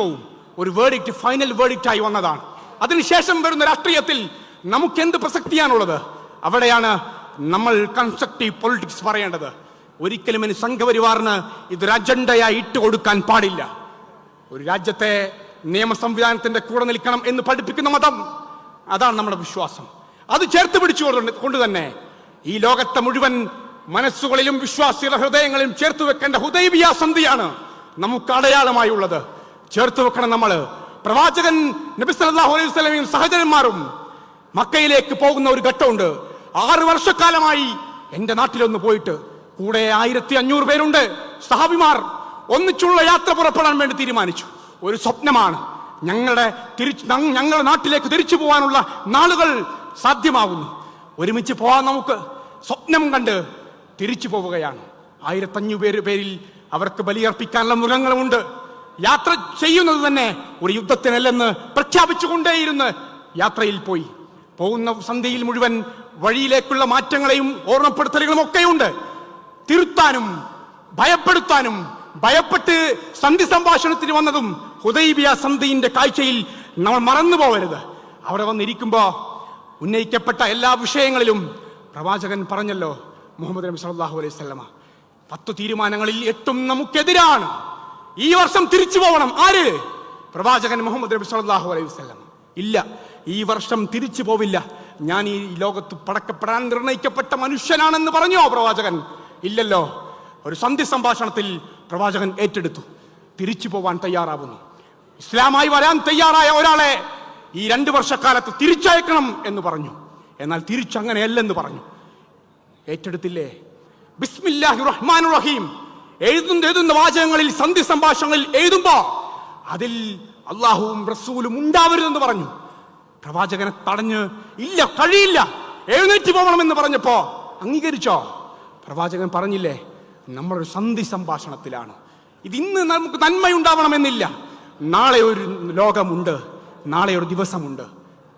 കഴിഞ്ഞപ്പോവും ഒരു verdict final verdict ആയി വന്നതാണ്. അതിനുശേഷം വരുന്ന രാഷ്ട്രീയത്തിൽ നമുക്ക് എന്ത് പ്രസക്തിയാണുള്ളത്? അവിടെയാണ് നമ്മൾ കൺസ്ട്രക്റ്റീവ് പൊളിറ്റിക്സ് പറയേണ്ടത്. ഒരിക്കലും ഇനി സംഘപരിവാറിന് ഇതൊരു അജണ്ടയായി ഇട്ട് കൊടുക്കാൻ പാടില്ല. ഒരു രാജ്യത്തെ നിയമ സംവിധാനത്തിന്റെ കൂടെ നിൽക്കണം എന്ന് പഠിപ്പിക്കുന്ന മതം. അതാണ് നമ്മുടെ വിശ്വാസം. അത് ചേർത്ത് പിടിച്ചുകൊണ്ട് കൊണ്ട് തന്നെ ഈ ലോകത്തെ മുഴുവൻ മനസ്സുകളിലും വിശ്വാസികളുടെ ഹൃദയങ്ങളിലും ചേർത്ത് വെക്കേണ്ട ഹുദൈബിയ സന്ധിയാണ് നമുക്ക് അടയാളമായി ഉള്ളത് ചേർത്ത് വെക്കണം നമ്മൾ പ്രവാചകൻ നബി സല്ലല്ലാഹു അലൈഹി സഹചരന്മാരും മക്കയിലേക്ക് പോകുന്ന ഒരു ഘട്ടമുണ്ട്. ആറ് വർഷക്കാലമായി എന്റെ നാട്ടിലൊന്ന് പോയിട്ട് കൂടെ ആയിരത്തി അഞ്ഞൂറ് പേരുണ്ട്. സഹാബിമാർ ഒന്നിച്ചുള്ള യാത്ര പുറപ്പെടാൻ വേണ്ടി തീരുമാനിച്ചു. ഒരു സ്വപ്നമാണ്. ഞങ്ങളുടെ തിരിച്ച് ഞങ്ങളുടെ നാട്ടിലേക്ക് തിരിച്ചു പോകാനുള്ള നാളുകൾ സാധ്യമാകുന്നു ഒരുമിച്ച് പോകാൻ നമുക്ക് സ്വപ്നം കണ്ട് തിരിച്ചു പോവുകയാണ്. ആയിരത്തഞ്ഞൂറ് പേര് പേരിൽ അവർക്ക് ബലിയർപ്പിക്കാനുള്ള മൃഗങ്ങളുമുണ്ട്. യാത്ര ചെയ്യുന്നത് തന്നെ ഒരു യുദ്ധത്തിനല്ലെന്ന് പ്രഖ്യാപിച്ചുകൊണ്ടേയിരുന്ന്. യാത്രയിൽ പോയി. പോകുന്ന സന്ധ്യയിൽ മുഴുവൻ വഴിയിലേക്കുള്ള മാറ്റങ്ങളെയും ഓർമ്മപ്പെടുത്തലുകളും ഒക്കെയുണ്ട്. തിരുത്താനും ഭയപ്പെടുത്താനും ഭയപ്പെട്ട് സന്ധി സംഭാഷണത്തിന് വന്നതും ഹുദൈബിയ സന്ധിന്റെ കാഴ്ചയിൽ നമ്മൾ മറന്നു പോകരുത് അവിടെ വന്നിരിക്കുമ്പോ ഉന്നയിക്കപ്പെട്ട എല്ലാ വിഷയങ്ങളിലും പ്രവാചകൻ പറഞ്ഞല്ലോ മുഹമ്മദ് നബി സല്ലല്ലാഹു അലൈഹി വസല്ലമ പത്ത് തീരുമാനങ്ങളിൽ എട്ടും നമുക്കെതിരാണ്. ഈ വർഷം തിരിച്ചു പോകണം ആര്? പ്രവാചകൻ മുഹമ്മദ് നബി സല്ലാഹു അലൈഹി വസല്ലം. ഇല്ല. ഈ വർഷം തിരിച്ചു പോവില്ല. ഞാൻ ഈ ലോകത്ത് പടക്കപ്പെടാൻ നിർണയിക്കപ്പെട്ട മനുഷ്യനാണെന്ന് പറഞ്ഞോ പ്രവാചകൻ? ഇല്ലല്ലോ. ഒരു സന്ധി സംഭാഷണത്തിൽ പ്രവാചകൻ ഏറ്റെടുത്തു. തിരിച്ചു പോവാൻ തയ്യാറാവുന്നു. ഇസ്ലാമായി വരാൻ തയ്യാറായ ഒരാളെ ഈ രണ്ട് വർഷക്കാലത്ത് തിരിച്ചയക്കണം എന്ന് പറഞ്ഞു. എന്നാൽ തിരിച്ചങ്ങനെയല്ലെന്ന് പറഞ്ഞു. ഏറ്റെടുത്തില്ലേ? ബിസ്മില്ലാഹി റഹ്മാൻ റഹീം. എഴുതുന്ന എഴുതുന്ന വാചകങ്ങളിൽ സന്ധി സംഭാഷണങ്ങളിൽ എഴുതുമ്പോ അതിൽ അള്ളാഹുവും റസൂലും ഉണ്ടാവരുതെന്ന് പറഞ്ഞു. പ്രവാചകനെ തടഞ്ഞ് ഇല്ല കഴിയില്ല എഴുന്നേറ്റ് പോകണമെന്ന് പറഞ്ഞപ്പോ അംഗീകരിച്ചോ? പ്രവാചകൻ പറഞ്ഞില്ലേ നമ്മളൊരു സന്ധി സംഭാഷണത്തിലാണ്. ഇത് ഇന്ന് നമുക്ക് നന്മയുണ്ടാവണമെന്നില്ല. നാളെ ഒരു ലോകമുണ്ട് നാളെ ഒരു ദിവസമുണ്ട്.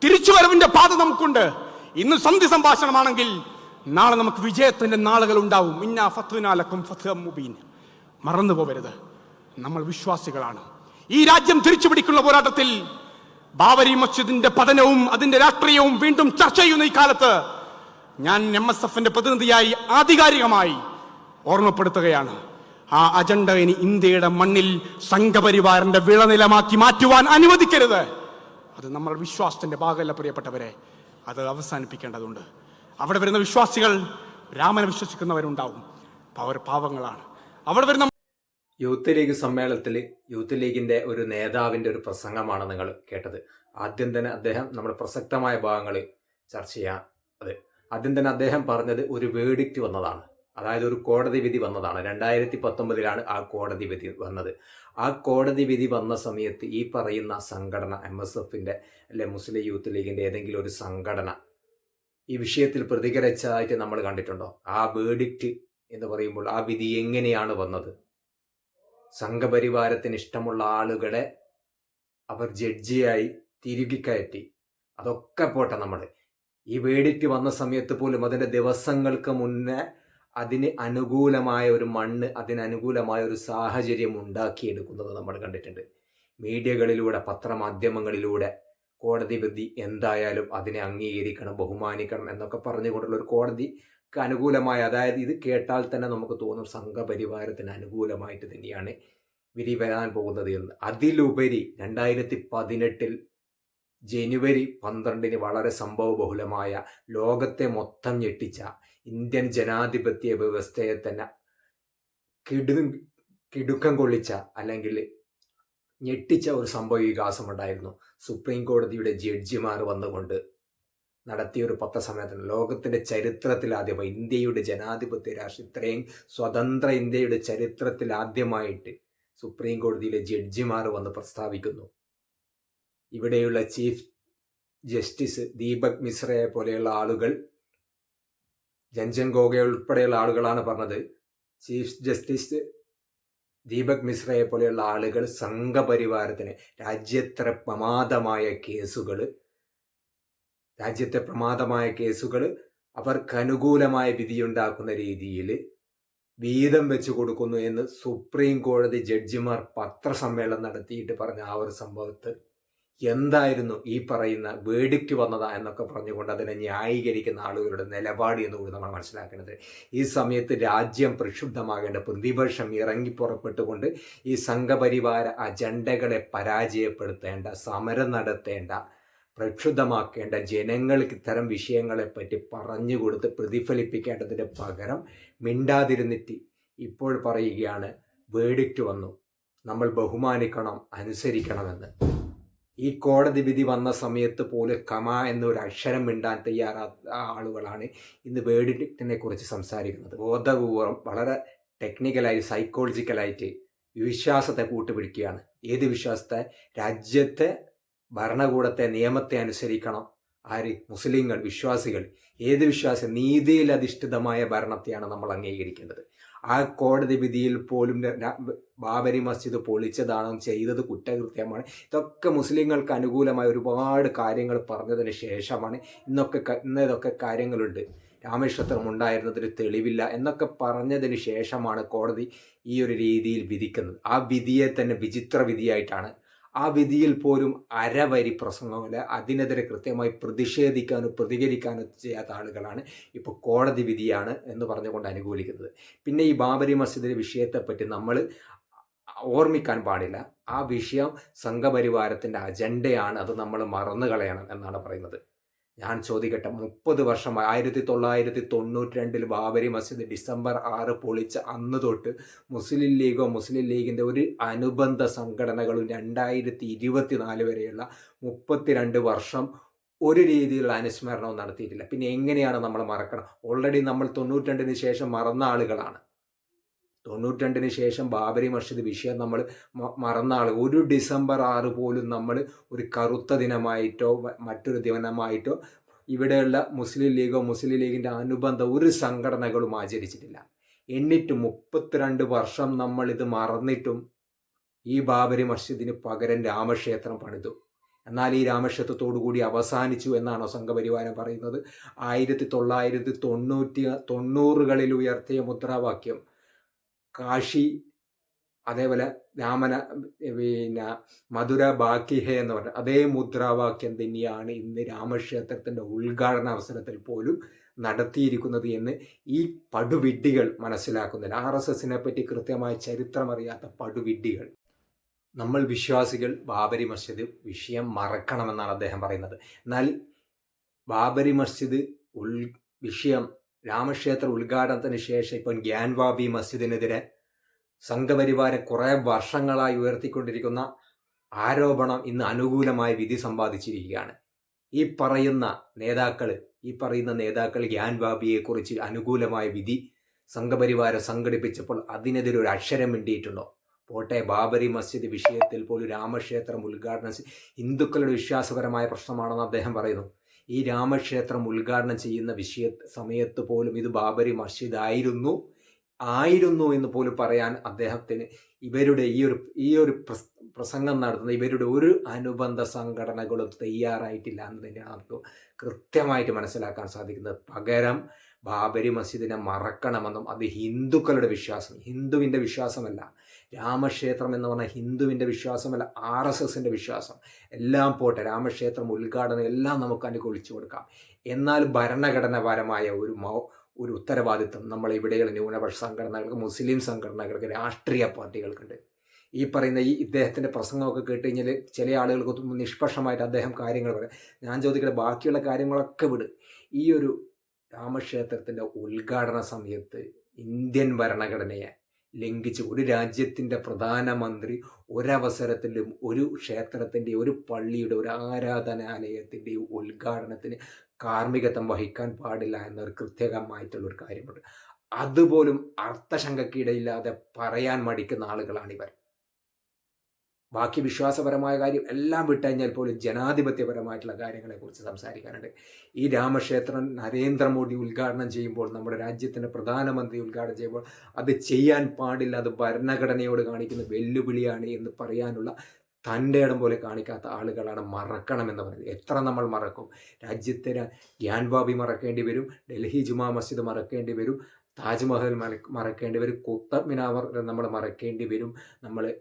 തിരിച്ചുവരവിന്റെ പാത നമുക്കുണ്ട്. ഇന്ന് സന്ധി സംഭാഷണമാണെങ്കിൽ നാളെ നമുക്ക് വിജയത്തിന്റെ നാളുകൾ ഉണ്ടാവും. ഇന്നാ ഫത്വനാലക്കും ഫത്വം മുബീൻ. മറന്നു പോവരുത്. നമ്മൾ വിശ്വാസികളാണ്. ഈ രാജ്യം തിരിച്ചു പിടിക്കുന്ന പോരാട്ടത്തിൽ ബാബരി മസ്ജിദിന്റെ പതനവും അതിന്റെ രാഷ്ട്രീയവും വീണ്ടും ചർച്ച ചെയ്യുന്ന ഈ കാലത്ത് ഞാൻ എം എസ് എഫിന്റെ പ്രതിനിധിയായി ആധികാരികമായി ഓർമ്മപ്പെടുത്തുകയാണ്. ആ അജണ്ട ഇനി ഇന്ത്യയുടെ മണ്ണിൽ സംഘപരിവാറിന്റെ വിളനിലമാക്കി മാറ്റുവാൻ അനുവദിക്കരുത്. അത് നമ്മൾ വിശ്വാസത്തിന്റെ ഭാഗമല്ല പ്രിയപ്പെട്ടവരെ. അത് അവസാനിപ്പിക്കേണ്ടതുണ്ട്. അവിടെ വരുന്ന വിശ്വാസികൾ രാമനെ വിശ്വസിക്കുന്നവരുണ്ടാവും. അവർ പാവങ്ങളാണ്. അവിടെ വരുന്ന യൂത്ത് ലീഗ് സമ്മേളനത്തിൽ യൂത്ത് ലീഗിന്റെ ഒരു നേതാവിന്റെ ഒരു പ്രസംഗമാണ് നിങ്ങൾ കേട്ടത്. ആദ്യം തന്നെ അദ്ദേഹം നമ്മുടെ പ്രസക്തമായ ഭാഗങ്ങൾ ചർച്ച ചെയ്യാം അത് ആദ്യം തന്നെ അദ്ദേഹം പറഞ്ഞത് ഒരു വേഡിക്റ്റ് വന്നതാണ്. അതായത് ഒരു കോടതി വിധി വന്നതാണ്. രണ്ടായിരത്തി പത്തൊമ്പതിലാണ് ആ കോടതി വിധി വന്നത്. ആ കോടതി വിധി വന്ന സമയത്ത് ഈ പറയുന്ന സംഘടന എം എസ് എഫിന്റെ അല്ലെ മുസ്ലിം യൂത്ത് ലീഗിന്റെ ഏതെങ്കിലും ഒരു സംഘടന ഈ വിഷയത്തിൽ പ്രതികരിച്ചതായിട്ട് നമ്മൾ കണ്ടിട്ടുണ്ടോ? ആ വേഡിക്റ്റ് എന്ന് പറയുമ്പോൾ ആ വിധി എങ്ങനെയാണ് വന്നത്? സംഘപരിവാരത്തിന് ഇഷ്ടമുള്ള ആളുകളെ അവർ ജഡ്ജിയായി തിരികെ കയറ്റി. അതൊക്കെ പോട്ടെ നമ്മൾ ഈ വേടിക്ക് വന്ന സമയത്ത് പോലും അതിന്റെ ദിവസങ്ങൾക്ക് മുന്നേ അതിന് അനുകൂലമായ ഒരു മണ്ണ് അതിനനുകൂലമായ ഒരു സാഹചര്യം ഉണ്ടാക്കിയെടുക്കുന്നത് നമ്മൾ കണ്ടിട്ടുണ്ട്. മീഡിയകളിലൂടെ പത്രമാധ്യമങ്ങളിലൂടെ കോടതി വിധി എന്തായാലും അതിനെ അംഗീകരിക്കണം ബഹുമാനിക്കണം എന്നൊക്കെ പറഞ്ഞുകൊണ്ടുള്ള ഒരു കോടതിക്ക് അനുകൂലമായ അതായത് ഇത് കേട്ടാൽ തന്നെ നമുക്ക് തോന്നും സംഘപരിവാരത്തിന് അനുകൂലമായിട്ട് തന്നെയാണ് വിധി വരാൻ പോകുന്നത് എന്ന്. അതിലുപരി രണ്ടായിരത്തി പതിനെട്ടിൽ ജനുവരി പന്ത്രണ്ടിന് വളരെ സംഭവബഹുലമായ ലോകത്തെ മൊത്തം ഞെട്ടിച്ച ഇന്ത്യൻ ജനാധിപത്യ വ്യവസ്ഥയെ തന്നെ കിടു കിടുക്കം കൊള്ളിച്ച അല്ലെങ്കിൽ ഞെട്ടിച്ച ഒരു സംഭവ വികാസമുണ്ടായിരുന്നു. സുപ്രീം കോടതിയുടെ ജഡ്ജിമാർ വന്നുകൊണ്ട് നടത്തിയ ഒരു പത്രസമ്മേളനം ലോകത്തിന്റെ ചരിത്രത്തിൽ ആദ്യമായി ഇന്ത്യയുടെ ജനാധിപത്യ രാഷ്ട്രം ഇത്രയും സ്വതന്ത്ര ഇന്ത്യയുടെ ചരിത്രത്തിൽ ആദ്യമായിട്ട് സുപ്രീം കോടതിയിലെ ജഡ്ജിമാർ വന്ന് പ്രസ്താവിക്കുന്നു. ഇവിടെയുള്ള ചീഫ് ജസ്റ്റിസ് ദീപക് മിശ്രയെ പോലെയുള്ള ആളുകൾ രഞ്ജൻ ഗോഗോയ് ഉൾപ്പെടെയുള്ള ആളുകളാണ് പറഞ്ഞത്. ചീഫ് ജസ്റ്റിസ് ദീപക് മിശ്രയെ പോലെയുള്ള ആളുകൾ സംഘപരിവാരത്തിന് രാജ്യത്ര പ്രമാദമായ കേസുകൾ രാജ്യത്തെ പ്രമാദമായ കേസുകൾ അവർക്ക് അനുകൂലമായ വിധിയുണ്ടാക്കുന്ന രീതിയിൽ വീതം വെച്ച് കൊടുക്കുന്നു എന്ന് സുപ്രീം കോടതി ജഡ്ജിമാർ പത്രസമ്മേളനം നടത്തിയിട്ട് പറഞ്ഞ ആ ഒരു സംഭവത്ത് എന്തായിരുന്നു ഈ പറയുന്ന വേടിക്ക് വന്നതാ എന്നൊക്കെ പറഞ്ഞുകൊണ്ട് അതിനെ ന്യായീകരിക്കുന്ന ആളുകളുടെ നിലപാട് എന്ന് കൂടി നമ്മൾ മനസ്സിലാക്കേണ്ടത്. ഈ സമയത്ത് രാജ്യം പ്രക്ഷുബ്ധമാകേണ്ട പ്രതിപക്ഷം ഇറങ്ങി പുറപ്പെട്ടുകൊണ്ട് ഈ സംഘപരിവാര അജണ്ടകളെ പരാജയപ്പെടുത്തേണ്ട സമരം നടത്തേണ്ട പ്രക്ഷുബ്ധമാക്കേണ്ട ജനങ്ങൾക്ക് ഇത്തരം വിഷയങ്ങളെപ്പറ്റി പറഞ്ഞു കൊടുത്ത് പ്രതിഫലിപ്പിക്കേണ്ടതിന് പകരം മിണ്ടാതിരുന്നിട്ട് ഇപ്പോൾ പറയുകയാണ് വേടിക്റ്റ് വന്നു. നമ്മൾ ബഹുമാനിക്കണം അനുസരിക്കണമെന്ന്. ഈ കോടതി വിധി വന്ന സമയത്ത് പോലും കമ എന്നൊരു അക്ഷരം മിണ്ടാൻ തയ്യാറാത്ത ആളുകളാണ് ഇന്ന് വേർഡിക്റ്റിനെ കുറിച്ച് സംസാരിക്കുന്നത്. ബോധപൂർവം വളരെ ടെക്നിക്കലായി സൈക്കോളജിക്കലായിട്ട് വിശ്വാസത്തെ കൂട്ടുപിടിക്കുകയാണ്. ഏത് വിശ്വാസത്തെ? രാജ്യത്തെ ഭരണകൂടത്തെ നിയമത്തെ അനുസരിക്കണം. ആര്? മുസ്ലിങ്ങൾ വിശ്വാസികൾ. ഏത് വിശ്വാസം? നീതിയിൽ അധിഷ്ഠിതമായ ഭരണത്തെയാണ് നമ്മൾ അംഗീകരിക്കേണ്ടത്. ആ കോടതി വിധിയിൽ പോലും ബാബരി മസ്ജിദ് പൊളിച്ചതാണ് ചെയ്തത് കുറ്റകൃത്യമാണ്. ഇതൊക്കെ മുസ്ലിങ്ങൾക്ക് അനുകൂലമായ ഒരുപാട് കാര്യങ്ങൾ പറഞ്ഞതിന് ശേഷമാണ് ഇന്നൊക്കെ ഇന്നതൊക്കെ കാര്യങ്ങളുണ്ട്. രാമേശ്വരം ഉണ്ടായിരുന്നതിന് തെളിവില്ല എന്നൊക്കെ പറഞ്ഞതിന് ശേഷമാണ് കോടതി ഈ ഒരു രീതിയിൽ വിധിക്കുന്നത്. ആ വിധിയെ തന്നെ വിചിത്ര വിധിയായിട്ടാണ് ആ വിധിയിൽ പോലും അരവരി പ്രസംഗമില്ല. അതിനെതിരെ കൃത്യമായി പ്രതിഷേധിക്കാനോ പ്രതികരിക്കാനോ ചെയ്യാത്ത ആളുകളാണ് ഇപ്പോൾ കോടതി വിധിയാണ് എന്ന് പറഞ്ഞുകൊണ്ട് അനുകൂലിക്കുന്നത്. പിന്നെ ഈ ബാബരി മസ്ജിദിന്റെ വിഷയത്തെപ്പറ്റി നമ്മൾ ഓർമ്മിക്കാൻ പാടില്ല. ആ വിഷയം സംഘപരിവാരത്തിന്റെ അജണ്ടയാണ്. അത് നമ്മൾ മറന്നു കളയണം എന്നാണ് പറയുന്നത്. ഞാൻ ചോദിക്കട്ടെ മുപ്പത് വർഷമായി ആയിരത്തി തൊള്ളായിരത്തി തൊണ്ണൂറ്റി രണ്ടിൽ ബാബരി മസ്ജിദ് ഡിസംബർ ആറ് പൊളിച്ച അന്ന് തൊട്ട് മുസ്ലിം ലീഗോ മുസ്ലിം ലീഗിന്റെ ഒരു അനുബന്ധ സംഘടനകളും രണ്ടായിരത്തി ഇരുപത്തി നാല് വരെയുള്ള മുപ്പത്തിരണ്ട് വർഷം ഒരു രീതിയിലുള്ള അനുസ്മരണവും നടത്തിയിട്ടില്ല. പിന്നെ എങ്ങനെയാണ് നമ്മൾ മറക്കണം? ഓൾറെഡി നമ്മൾ തൊണ്ണൂറ്റി രണ്ടിന് ശേഷം മറന്ന ആളുകളാണ്. തൊണ്ണൂറ്റിരണ്ടിന് ശേഷം ബാബരി മസ്ജിദ് വിഷയം നമ്മൾ മറന്നാൾ ഒരു ഡിസംബർ ആറ് പോലും നമ്മൾ ഒരു കറുത്ത ദിനമായിട്ടോ മറ്റൊരു ദിനമായിട്ടോ ഇവിടെയുള്ള മുസ്ലിം ലീഗോ മുസ്ലിം ലീഗിന്റെ അനുബന്ധ ഒരു സംഘടനകളും ആചരിച്ചിട്ടില്ല. എന്നിട്ട് മുപ്പത്തിരണ്ട് വർഷം നമ്മൾ ഇത് മറന്നിട്ടും ഈ ബാബരി മസ്ജിദിന് പകരം രാമക്ഷേത്രം പണിതു. എന്നാൽ ഈ രാമക്ഷേത്രത്തോടു കൂടി അവസാനിച്ചു എന്നാണോ സംഘപരിവാരം പറയുന്നത്? ആയിരത്തി തൊള്ളായിരത്തി തൊണ്ണൂറ്റി തൊണ്ണൂറുകളിൽ ഉയർത്തിയ മുദ്രാവാക്യം കാശി അതേപോലെ രാമന പിന്നെ മധുര ബാക്കിഹേ എന്ന് പറഞ്ഞ അതേ മുദ്രാവാക്യം തന്നെയാണ് ഇന്ന് രാമക്ഷേത്രത്തിന്റെ ഉദ്ഘാടന അവസരത്തിൽ പോലും നടത്തിയിരിക്കുന്നത് എന്ന് ഈ പടുവിഡ്ഢികൾ മനസ്സിലാക്കുന്നില്ല. ആർ എസ് എസിനെ പറ്റി കൃത്യമായ ചരിത്രമറിയാത്ത പടുവിഡ്ഢികൾ. നമ്മൾ വിശ്വാസികൾ ബാബരി മസ്ജിദ് വിഷയം മറക്കണമെന്നാണ് അദ്ദേഹം പറയുന്നത്. എന്നാൽ ബാബരി മസ്ജിദ് ഉൾ വിഷയം രാമക്ഷേത്ര ഉദ്ഘാടനത്തിന് ശേഷം ഇപ്പം ഗ്യാൻവാബി മസ്ജിദിനെതിരെ സംഘപരിവാരം കുറേ വർഷങ്ങളായി ഉയർത്തിക്കൊണ്ടിരിക്കുന്ന ആരോപണം ഇന്ന് അനുകൂലമായി വിധി സമ്പാദിച്ചിരിക്കുകയാണ്. ഈ പറയുന്ന നേതാക്കൾ ഈ പറയുന്ന നേതാക്കൾ ഗ്യാൻവാബിയെക്കുറിച്ച് അനുകൂലമായ വിധി സംഘപരിവാരം സംഘടിപ്പിച്ചപ്പോൾ അതിനെതിരെ ഒരു അക്ഷരം മിണ്ടിയിട്ടുണ്ടോ? പോട്ടെ ബാബരി മസ്ജിദ് വിഷയത്തിൽ പോലും രാമക്ഷേത്രം ഉദ്ഘാടനം ഹിന്ദുക്കളുടെ വിശ്വാസപരമായ പ്രശ്നമാണെന്ന് അദ്ദേഹം പറയുന്നു. ഈ രാമക്ഷേത്രം ഉദ്ഘാടനം ചെയ്യുന്ന വിഷയ സമയത്ത് പോലും ഇത് ബാബരി മസ്ജിദ് ആയിരുന്നു ആയിരുന്നു എന്ന് പോലും പറയാൻ അദ്ദേഹത്തിന് ഇവരുടെ ഈ ഒരു ഈ ഒരു പ്രസ്- പ്രസംഗം നടത്തുന്ന ഇവരുടെ ഒരു അനുബന്ധ സംഘടനകളും തയ്യാറായിട്ടില്ല എന്ന് തന്നെയാണ് നമുക്ക് കൃത്യമായിട്ട് മനസ്സിലാക്കാൻ സാധിക്കുന്നത് പകരം ബാബരി മസ്ജിദിനെ മറക്കണമെന്നും അത് ഹിന്ദുക്കളുടെ വിശ്വാസം ഹിന്ദുവിന്റെ വിശ്വാസമല്ല രാമക്ഷേത്രം എന്ന് പറഞ്ഞാൽ ഹിന്ദുവിന്റെ വിശ്വാസമല്ല ആർ എസ് എസിന്റെ വിശ്വാസം. എല്ലാം പോട്ടെ രാമക്ഷേത്രം ഉദ്ഘാടനം എല്ലാം നമുക്ക് അനുകൂലിച്ചു കൊടുക്കാം. എന്നാൽ ഭരണഘടനാപരമായ ഒരു മൗ ഒരു ഉത്തരവാദിത്വം നമ്മൾ ഇവിടെയുള്ള ന്യൂനപക്ഷ സംഘടനകൾക്ക് മുസ്ലിം സംഘടനകൾക്ക് രാഷ്ട്രീയ പാർട്ടികൾക്കുണ്ട്. ഈ പറയുന്ന ഈ ഇദ്ദേഹത്തിന്റെ പ്രസംഗമൊക്കെ കേട്ട് കഴിഞ്ഞാൽ ചില ആളുകൾക്ക് നിഷ്പക്ഷമായിട്ട് അദ്ദേഹം കാര്യങ്ങൾ പറയാം. ഞാൻ ചോദിക്കട്ടെ ബാക്കിയുള്ള കാര്യങ്ങളൊക്കെ വിട്. ഈ ഒരു രാമക്ഷേത്രത്തിന്റെ ഉദ്ഘാടന സമയത്ത് ഇന്ത്യൻ ഭരണഘടനയെ ലംഘിച്ച് ഒരു രാജ്യത്തിന്റെ പ്രധാനമന്ത്രി ഒരവസരത്തിലും ഒരു ക്ഷേത്രത്തിന്റെ ഒരു പള്ളിയുടെ ഒരു ആരാധനാലയത്തിന്റെ ഉദ്ഘാടനത്തിന് കാർമ്മികത്വം വഹിക്കാൻ പാടില്ല എന്നൊരു കൃത്യകമായിട്ടുള്ളൊരു കാര്യമുണ്ട്. അതുപോലും അർത്ഥശങ്കക്കിടയില്ലാതെ പറയാൻ മടിക്കുന്ന ആളുകളാണിവർ. ബാക്കി വിശ്വാസപരമായ കാര്യം എല്ലാം വിട്ടുകഴിഞ്ഞാൽ പോലും ജനാധിപത്യപരമായിട്ടുള്ള കാര്യങ്ങളെക്കുറിച്ച് സംസാരിക്കാനുണ്ട്. ഈ രാമക്ഷേത്രം നരേന്ദ്രമോദി ഉദ്ഘാടനം ചെയ്യുമ്പോൾ നമ്മുടെ രാജ്യത്തിന്റെ പ്രധാനമന്ത്രി ഉദ്ഘാടനം ചെയ്യുമ്പോൾ അത് ചെയ്യാൻ പാടില്ല അത് ഭരണഘടനയോട് കാണിക്കുന്ന വെല്ലുവിളിയാണ് എന്ന് പറയാനുള്ള തന്റെ ഇടം പോലെ കാണിക്കാത്ത ആളുകളാണ് മറക്കണമെന്ന് പറയുന്നത്. എത്ര നമ്മൾ മറക്കും? രാജ്യത്തെ ഗ്യാൻബാബി മറക്കേണ്ടി വരും ഡൽഹി ജുമാ മസ്ജിദ് മറക്കേണ്ടി വരും താജ്മഹൽ മറ- മറക്കേണ്ടി വരും കുത്തബ് മിനാർ നമ്മൾ മറക്കേണ്ടി വരും. നമ്മൾ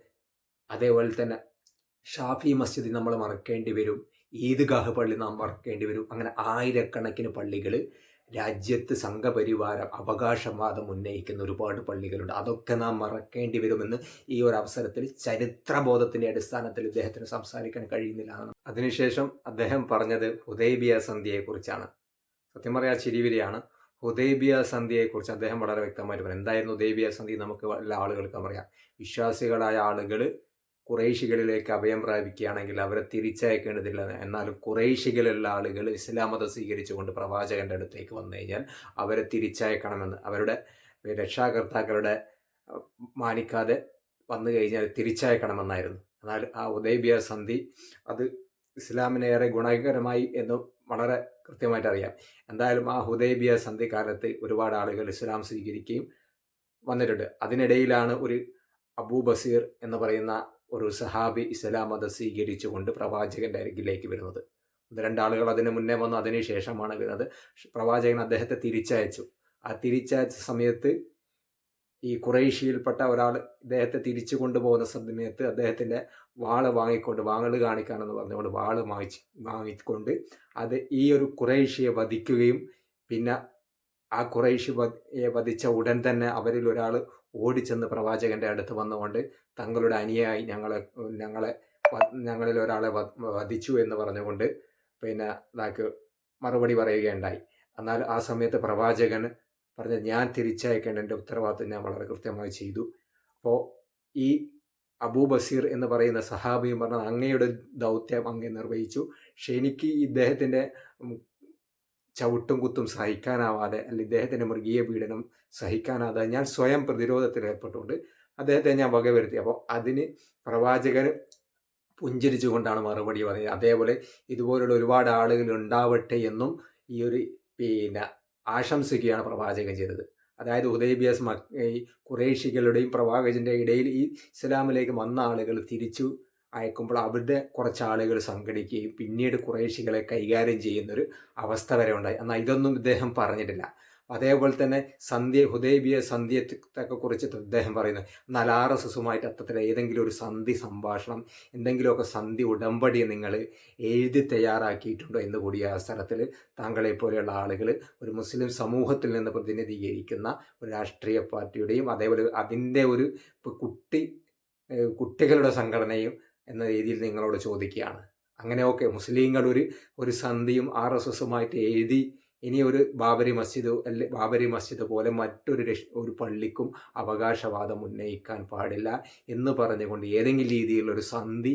അതേപോലെ തന്നെ ഷാഫി മസ്ജിദ് നമ്മൾ മറക്കേണ്ടി വരും. ഈദ്ഗാഹ് പള്ളി നാം മറക്കേണ്ടി വരും. അങ്ങനെ ആയിരക്കണക്കിന് പള്ളികൾ രാജ്യത്ത് സംഘപരിവാരം അവകാശവാദം ഉന്നയിക്കുന്ന ഒരുപാട് പള്ളികളുണ്ട്. അതൊക്കെ നാം മറക്കേണ്ടി വരുമെന്ന് ഈ ഒരു അവസരത്തിൽ ചരിത്രബോധത്തിന്റെ അടിസ്ഥാനത്തിൽ ഇദ്ദേഹത്തിന് സംസാരിക്കാൻ കഴിയുന്നില്ല. അതിനുശേഷം അദ്ദേഹം പറഞ്ഞത് ഹുദൈബിയ സന്ധ്യയെക്കുറിച്ചാണ്. സത്യം പറയാ ചിരിവിരിയാണ് ഹുദൈബിയ സന്ധ്യയെക്കുറിച്ച് അദ്ദേഹം വളരെ വ്യക്തമായിട്ട് പറഞ്ഞു. എന്തായിരുന്നു ഹുദൈബിയ സന്ധി നമുക്ക് എല്ലാ ആളുകൾക്കും അറിയാം. വിശ്വാസികളായ ആളുകൾ കുറേശികളിലേക്ക് അഭയം പ്രാപിക്കുകയാണെങ്കിൽ അവരെ തിരിച്ചയക്കേണ്ടതില്ല. എന്നാൽ കുറേശികളുള്ള ആളുകൾ ഇസ്ലാം മതം സ്വീകരിച്ചുകൊണ്ട് പ്രവാചകന്റെ അടുത്തേക്ക് വന്നു കഴിഞ്ഞാൽ അവരെ തിരിച്ചയക്കണമെന്ന്. അവരുടെ രക്ഷാകർത്താക്കളുടെ മാനിക്കാതെ വന്നു കഴിഞ്ഞാൽ തിരിച്ചയക്കണമെന്നായിരുന്നു. എന്നാൽ ആ ഉദയബിയ സന്ധി അത് ഇസ്ലാമിന് ഏറെ ഗുണകരമായി എന്ന് വളരെ കൃത്യമായിട്ട് അറിയാം. എന്തായാലും ആ ഹുദൈബിയ സന്ധി കാലത്ത് ഒരുപാട് ആളുകൾ ഇസ്ലാം സ്വീകരിക്കുകയും വന്നിട്ടുണ്ട്. അതിനിടയിലാണ് ഒരു അബൂ ബസീർ എന്ന് പറയുന്ന ഒരു സഹാബി ഇസ്ലാം മതം സ്വീകരിച്ചുകൊണ്ട് പ്രവാചകന്റെ അരികിലേക്ക് വരുന്നത്. രണ്ടാളുകൾ അതിന് മുന്നേ വന്നു അതിന് ശേഷമാണ് വരുന്നത്. പ്രവാചകൻ അദ്ദേഹത്തെ തിരിച്ചയച്ചു. ആ തിരിച്ചയച്ച സമയത്ത് ഈ കുറേഷ്യയിൽപ്പെട്ട ഒരാൾ ഇദ്ദേഹത്തെ തിരിച്ചു കൊണ്ടുപോകുന്ന സമയത്ത് അദ്ദേഹത്തിന്റെ വാൾ വാങ്ങിക്കൊണ്ട് വാങ്ങൽ കാണിക്കാനെന്ന് പറഞ്ഞുകൊണ്ട് വാൾ വാങ്ങിച്ച് വാങ്ങിക്കൊണ്ട് അത് ഈ ഒരു കുറേഷ്യയെ വധിക്കുകയും പിന്നെ ആ കുറേഷ്യ വധിച്ച ഉടൻ തന്നെ അവരിൽ ഒരാൾ ഓടിച്ചെന്ന് പ്രവാചകന്റെ അടുത്ത് വന്നുകൊണ്ട് തങ്ങളുടെ അനിയായി ഞങ്ങളെ ഞങ്ങളെ ഞങ്ങളിൽ ഒരാളെ വധിച്ചു എന്ന് പറഞ്ഞുകൊണ്ട് പിന്നെ ഇതാക്ക് മറുപടി പറയുകയുണ്ടായി. എന്നാൽ ആ സമയത്ത് പ്രവാചകൻ പറഞ്ഞ ഞാൻ തിരിച്ചയക്കേണ്ട എന്റെ ഉത്തരവാദിത്വം ഞാൻ വളരെ കൃത്യമായി ചെയ്തു. അപ്പോൾ ഈ അബൂ ബസീർ എന്ന് പറയുന്ന സഹാബിയും പറഞ്ഞത് അങ്ങയുടെ ദൗത്യം അങ്ങേ നിർവഹിച്ചു. പക്ഷെ എനിക്ക് ഇദ്ദേഹത്തിന്റെ ചവിട്ടും കുത്തും സഹിക്കാനാവാതെ അല്ലെങ്കിൽ ഇദ്ദേഹത്തിന്റെ മൃഗീയ പീഡനം സഹിക്കാനാവാതെ ഞാൻ സ്വയം പ്രതിരോധത്തിൽ ഏർപ്പെട്ടുകൊണ്ട് അദ്ദേഹത്തെ ഞാൻ വകവരുത്തി. അപ്പോൾ അതിന് പ്രവാചകൻ പുഞ്ചിരിച്ചുകൊണ്ടാണ് മറുപടി പറഞ്ഞത്. അതേപോലെ ഇതുപോലുള്ള ഒരുപാട് ആളുകൾ ഉണ്ടാവട്ടെ എന്നും ഈ ഒരു പിന്നെ ആശംസിക്കുകയാണ് പ്രവാചകൻ ചെയ്തത്. അതായത് ഉദയബിയസ് മക് ഈ പ്രവാചകന്റെ ഇടയിൽ ഈ ഇസ്ലാമിലേക്ക് വന്ന ആളുകൾ തിരിച്ചു അയക്കുമ്പോൾ അവിടെ കുറച്ച് ആളുകൾ സംഘടിക്കുകയും പിന്നീട് കുറേശികളെ കൈകാര്യം ചെയ്യുന്നൊരു അവസ്ഥ വരെ ഉണ്ടായി. എന്നാൽ ഇതൊന്നും ഇദ്ദേഹം പറഞ്ഞിട്ടില്ല. അതേപോലെ തന്നെ സന്ധ്യ ഹുദൈബിയ സന്ധ്യത്തൊക്കെ കുറിച്ചിട്ട് അദ്ദേഹം പറയുന്നു. എന്നാൽ ആർ എസ് എസുമായിട്ട് അത്തരത്തിൽ ഏതെങ്കിലും ഒരു സന്ധി സംഭാഷണം എന്തെങ്കിലുമൊക്കെ സന്ധി ഉടമ്പടി നിങ്ങൾ എഴുതി തയ്യാറാക്കിയിട്ടുണ്ടോ എന്ന് കൂടി അവസരത്തിൽ താങ്കളെ പോലെയുള്ള ആളുകൾ ഒരു മുസ്ലിം സമൂഹത്തിൽ നിന്ന് പ്രതിനിധീകരിക്കുന്ന ഒരു രാഷ്ട്രീയ പാർട്ടിയുടെയും അതേപോലെ അതിന്റെ ഒരു കുട്ടി കുട്ടികളുടെ സംഘടനയും എന്ന രീതിയിൽ നിങ്ങളോട് ചോദിക്കുകയാണ്. അങ്ങനെ ഓക്കെ മുസ്ലിങ്ങൾ ഒരു ഒരു സന്ധിയും ആർ എസ് എസുമായിട്ട് എഴുതി ഇനി ഒരു ബാബരി മസ്ജിദ് അല്ലെ ബാബരി മസ്ജിദ് പോലെ മറ്റൊരു ഒരു പള്ളിക്കും അവകാശവാദം ഉന്നയിക്കാൻ പാടില്ല എന്ന് പറഞ്ഞുകൊണ്ട് ഏതെങ്കിലും രീതിയിലുള്ള ഒരു സന്ധി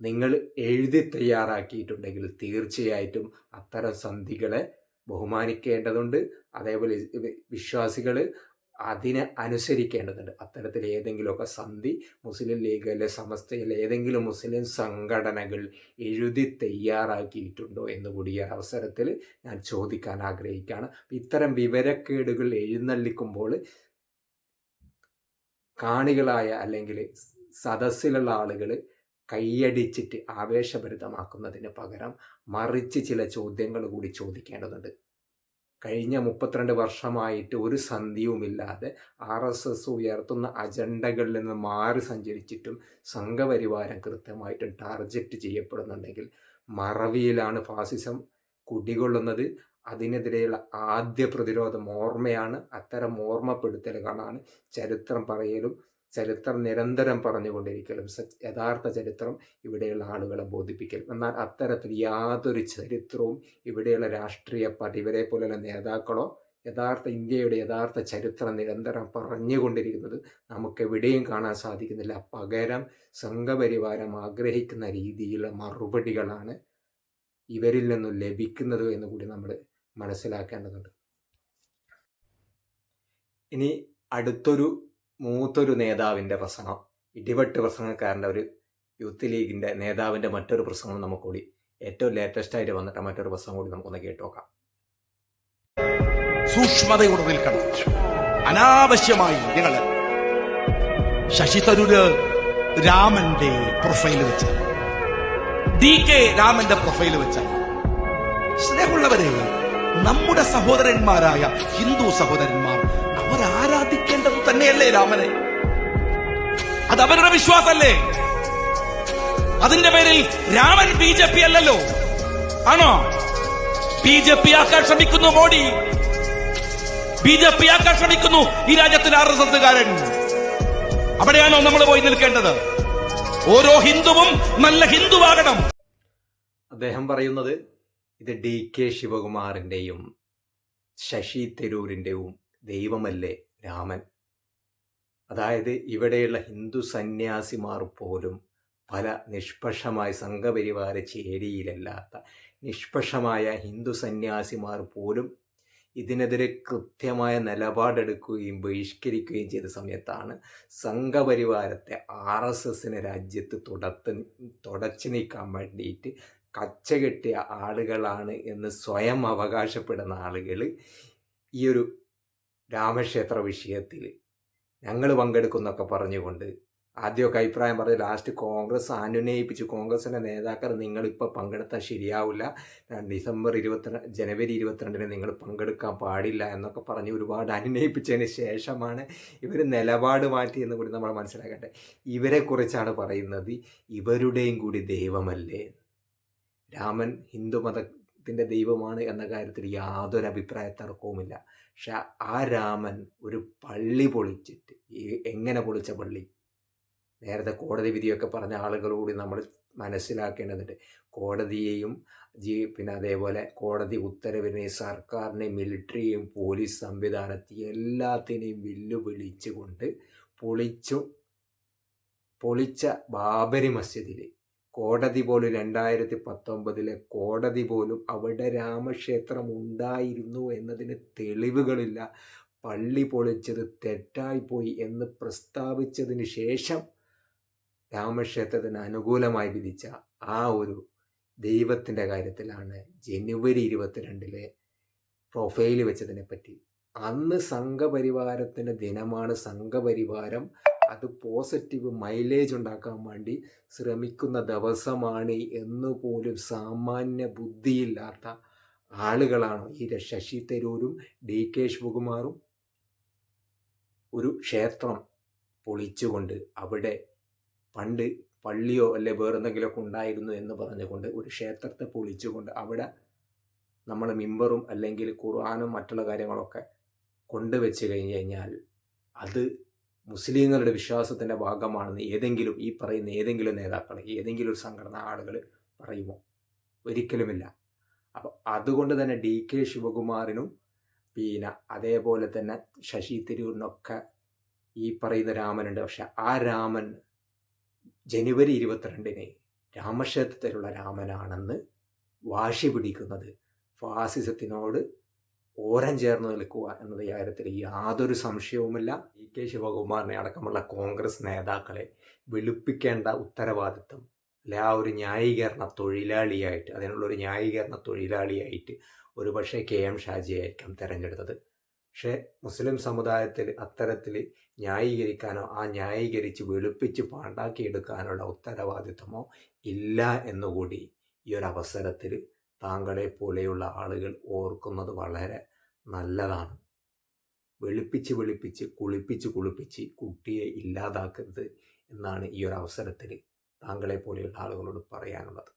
നിങ്ങൾ എഴുതി തയ്യാറാക്കിയിട്ടുണ്ടെങ്കിൽ തീർച്ചയായിട്ടും അത്തരം സന്ധികളെ ബഹുമാനിക്കേണ്ടതുണ്ട്. അതേപോലെ വിശ്വാസികൾ അതിനെ അനുസരിക്കേണ്ടതുണ്ട്. അത്തരത്തിൽ ഏതെങ്കിലുമൊക്കെ സന്ധി മുസ്ലിം ലീഗിലെ അല്ലെ സമസ്തയിലെ ഏതെങ്കിലും മുസ്ലിം സംഘടനകൾ എഴുതി തയ്യാറാക്കിയിട്ടുണ്ടോ എന്ന് കൂടി ഈ അവസരത്തിൽ ഞാൻ ചോദിക്കാൻ ആഗ്രഹിക്കുകയാണ്. ഇത്തരം വിവരക്കേടുകൾ എഴുന്നള്ളിക്കുമ്പോൾ കാണികളായ അല്ലെങ്കിൽ സദസ്സിലുള്ള ആളുകൾ കൈയടിച്ചിട്ട് ആവേശഭരിതമാക്കുന്നതിന് പകരം മറിച്ച് ചില ചോദ്യങ്ങൾ കൂടി ചോദിക്കേണ്ടതുണ്ട്. കഴിഞ്ഞ മുപ്പത്തിരണ്ട് വർഷമായിട്ട് ഒരു സന്ധിയുമില്ലാതെ ആർ എസ് എസ് ഉയർത്തുന്ന അജണ്ടകളിൽ നിന്ന് മാറി സഞ്ചരിച്ചിട്ടും സംഘപരിവാരം കൃത്യമായിട്ടും ടാർഗറ്റ് ചെയ്യപ്പെടുന്നുണ്ടെങ്കിൽ മറവിയിലാണ് ഫാസിസം കുടികൊള്ളുന്നത്. അതിനെതിരെയുള്ള ആദ്യ പ്രതിരോധം ഓർമ്മയാണ്. അത്തരം ഓർമ്മപ്പെടുത്തലുകളാണ് ചരിത്രം പറയലും ചരിത്രം നിരന്തരം പറഞ്ഞുകൊണ്ടിരിക്കലും യഥാർത്ഥ ചരിത്രം ഇവിടെയുള്ള ആളുകളെ ബോധിപ്പിക്കലും. എന്നാൽ അത്തരത്തിൽ യാതൊരു ചരിത്രവും ഇവിടെയുള്ള രാഷ്ട്രീയ ഇവരെ പോലെയുള്ള നേതാക്കളോ യഥാർത്ഥ ഇന്ത്യയുടെ യഥാർത്ഥ ചരിത്രം നിരന്തരം പറഞ്ഞുകൊണ്ടിരിക്കുന്നത് നമുക്ക് എവിടെയും കാണാൻ സാധിക്കുന്നില്ല. പകരം സംഘപരിവാരം ആഗ്രഹിക്കുന്ന രീതിയിലുള്ള മറുപടികളാണ് ഇവരിൽ നിന്നും ലഭിക്കുന്നത് എന്ന് കൂടി നമ്മൾ മനസ്സിലാക്കേണ്ടതുണ്ട്. ഇനി അടുത്തൊരു മൂത്തൊരു നേതാവിന്റെ പ്രസംഗം ഇടിവെട്ട് പ്രസംഗക്കാരന്റെ ഒരു യൂത്ത് ലീഗിന്റെ നേതാവിന്റെ മറ്റൊരു പ്രസംഗം നമുക്കൂടി ഏറ്റവും ലേറ്റസ്റ്റ് ആയിട്ട് വന്നിട്ട് മറ്റൊരു പ്രസംഗം കൂടി നമുക്കൊന്ന് കേട്ടു നോക്കാം. സൂക്ഷ്മതയോടെ നിൽക്കണം അനാവശ്യമായി നിങ്ങൾ ശശി തരൂര് രാമന്റെ പ്രൊഫൈൽ വെച്ചാൽ ഡി കെ രാമന്റെ പ്രൊഫൈൽ വെച്ചാൽ സ്നേഹമുള്ളവരെ നമ്മുടെ സഹോദരന്മാരായ ഹിന്ദു സഹോദരന്മാർ അവർ ആരാധിക്കേണ്ടത് തന്നെയല്ലേ രാമനെ? അത് അവരുടെ വിശ്വാസമല്ലേ? അതിന്റെ പേരിൽ രാമൻ ബി ജെ പി അല്ലല്ലോ. ആണോ? ബി ജെ പി ആക്കാൻ ശ്രമിക്കുന്നു മോഡി. ബി ജെ പി ആക്കാൻ ശ്രമിക്കുന്നു ഈ രാജ്യത്തിലെ ആർ എസ് എസ്സുകാരൻ. അവിടെയാണോ നമ്മൾ പോയി നിൽക്കേണ്ടത്? ഓരോ ഹിന്ദുവും നല്ല ഹിന്ദുവാകണം. അദ്ദേഹം പറയുന്നത് ഇത് ഡി കെ ശിവകുമാറിന്റെയും ശശി തരൂരിന്റെയും ദൈവമല്ലേ രാമൻ? അതായത് ഇവിടെയുള്ള ഹിന്ദു സന്യാസിമാർ പോലും പല നിഷ്പക്ഷമായ സംഘപരിവാര ചേരിയിലല്ലാത്ത നിഷ്പക്ഷമായ ഹിന്ദു സന്യാസിമാർ പോലും ഇതിനെതിരെ കൃത്യമായ നിലപാടെടുക്കുകയും ബഹിഷ്കരിക്കുകയും ചെയ്ത സമയത്താണ് സംഘപരിവാരത്തെ ആർ എസ് എസിന് രാജ്യത്ത് തുടത്ത് തുടച്ചു നീക്കാൻ വേണ്ടിയിട്ട് കച്ചകെട്ടിയ ആളുകളാണ് എന്ന് സ്വയം അവകാശപ്പെടുന്ന ആളുകൾ ഈ ഒരു രാമക്ഷേത്ര വിഷയത്തിൽ ഞങ്ങൾ പങ്കെടുക്കുന്നൊക്കെ പറഞ്ഞുകൊണ്ട് ആദ്യമൊക്കെ അഭിപ്രായം പറഞ്ഞ് ലാസ്റ്റ് കോൺഗ്രസ് അനുനയിപ്പിച്ചു. കോൺഗ്രസിന്റെ നേതാക്കൾ നിങ്ങളിപ്പോൾ പങ്കെടുത്താൽ ശരിയാവില്ല. ഡിസംബർ ഇരുപത്തിരണ്ട് ജനുവരി ഇരുപത്തിരണ്ടിന് നിങ്ങൾ പങ്കെടുക്കാൻ പാടില്ല എന്നൊക്കെ പറഞ്ഞ് ഒരുപാട് അനുനയിപ്പിച്ചതിന് ശേഷമാണ് ഇവർ നിലപാട് മാറ്റിയെന്ന് കൂടി നമ്മൾ മനസ്സിലാക്കട്ടെ. ഇവരെക്കുറിച്ചാണ് പറയുന്നത്. ഇവരുടെയും കൂടി ദൈവമല്ലേ രാമൻ ഹിന്ദുമതത്തിന്റെ ദൈവമാണ് എന്ന കാര്യത്തിൽ യാതൊരു അഭിപ്രായ തർക്കവുമില്ല. പക്ഷെ ആ രാമൻ ഒരു പള്ളി പൊളിച്ചിട്ട് എങ്ങനെ പൊളിച്ച പള്ളി? നേരത്തെ കോടതി വിധിയൊക്കെ പറഞ്ഞ ആളുകളോട് നമ്മൾ മനസ്സിലാക്കേണ്ടതുണ്ട്. കോടതിയെയും ജീ പിന്നെ അതേപോലെ കോടതി ഉത്തരവിനെയും സർക്കാരിനെയും മിലിറ്ററിയെയും പോലീസ് സംവിധാനത്തെയും എല്ലാത്തിനെയും വെല്ലുവിളിച്ചുകൊണ്ട് പൊളിച്ചു. പൊളിച്ച ബാബരി മസ്ജിദിൽ കോടതി പോലും രണ്ടായിരത്തി പത്തൊമ്പതിലെ കോടതി പോലും അവിടെ രാമക്ഷേത്രം ഉണ്ടായിരുന്നു എന്നതിന് തെളിവുകളില്ല. പള്ളി പൊളിച്ചത് തെറ്റായിപ്പോയി എന്ന് പ്രസ്താവിച്ചതിന് ശേഷം രാമക്ഷേത്രത്തിന് അനുകൂലമായി വിധിച്ച ആ ഒരു ദൈവത്തിന്റെ കാര്യത്തിലാണ് ജനുവരി ഇരുപത്തിരണ്ടിലെ പ്രൊഫൈൽ വെച്ചതിനെ പറ്റി അന്ന് സംഘപരിവാരത്തിന്റെ ദിനമാണ് സംഘപരിവാരം. അത് പോസിറ്റീവ് മൈലേജ് ഉണ്ടാക്കാൻ വേണ്ടി ശ്രമിക്കുന്ന ദിവസമാണ് എന്ന് പോലും സാമാന്യ ബുദ്ധിയില്ലാത്ത ആളുകളാണ്. ഈ ശശി തരൂരും ഡി കെ ശിവകുമാറും ഒരു ക്ഷേത്രം പൊളിച്ചുകൊണ്ട് അവിടെ പണ്ട് പള്ളിയോ അല്ലെ വേറെന്തെങ്കിലുമൊക്കെ ഉണ്ടായിരുന്നു എന്ന് പറഞ്ഞുകൊണ്ട് ഒരു ക്ഷേത്രത്തെ പൊളിച്ചുകൊണ്ട് അവിടെ നമ്മൾ മിമ്പറും അല്ലെങ്കിൽ ഖുർആാനും മറ്റുള്ള കാര്യങ്ങളൊക്കെ കൊണ്ടുവച്ച് കഴിഞ്ഞ് കഴിഞ്ഞാൽ അത് മുസ്ലിങ്ങളുടെ വിശ്വാസത്തിന്റെ ഭാഗമാണെന്ന് ഏതെങ്കിലും ഈ പറയുന്ന ഏതെങ്കിലും നേതാക്കൾ ഏതെങ്കിലും ഒരു സംഘടന ആളുകൾ പറയുമോ? ഒരിക്കലുമില്ല. അപ്പോൾ അതുകൊണ്ട് തന്നെ ഡി കെ ശിവകുമാറിനും പിന്നെ അതേപോലെ തന്നെ ശശി തരൂരിനൊക്കെ ഈ പറയുന്ന രാമനുണ്ട്. പക്ഷെ ആ രാമൻ ജനുവരി ഇരുപത്തിരണ്ടിന് രാമക്ഷേത്രത്തിലുള്ള രാമനാണെന്ന് വാശി പിടിക്കുന്നത് ഫാസിസത്തിനോട് ഓരം ചേർന്ന് നിൽക്കുക എന്നത് കാര്യത്തിൽ യാതൊരു സംശയവുമില്ല. ഇ കെ ശിവകുമാറിനെ അടക്കമുള്ള കോൺഗ്രസ് നേതാക്കളെ വെളുപ്പിക്കേണ്ട ഉത്തരവാദിത്വം അല്ലെ ആ ഒരു ന്യായീകരണ തൊഴിലാളിയായിട്ട് അതിനുള്ളൊരു ന്യായീകരണ തൊഴിലാളിയായിട്ട് ഒരുപക്ഷെ കെ എം ഷാജിയായിരിക്കാം തിരഞ്ഞെടുത്തത്. പക്ഷേ മുസ്ലിം സമുദായത്തിൽ അത്തരത്തിൽ ന്യായീകരിക്കാനോ ആ ന്യായീകരിച്ച് വെളുപ്പിച്ച് പാണ്ടാക്കിയെടുക്കാനുള്ള ഉത്തരവാദിത്വമോ ഇല്ല എന്നുകൂടി ഈ ഒരു അവസരത്തിൽ താങ്കളെ പോലെയുള്ള ആളുകൾ ഓർക്കുന്നത് വളരെ നല്ലതാണ്. വെളുപ്പിച്ച് വെളുപ്പിച്ച് കുളിപ്പിച്ച് കുളിപ്പിച്ച് കുട്ടിയെ ഇല്ലാതാക്കരുത് എന്നാണ് ഈ ഒരു അവസരത്തിൽ താങ്കളെ പോലെയുള്ള ആളുകളോട് പറയാനുള്ളത്.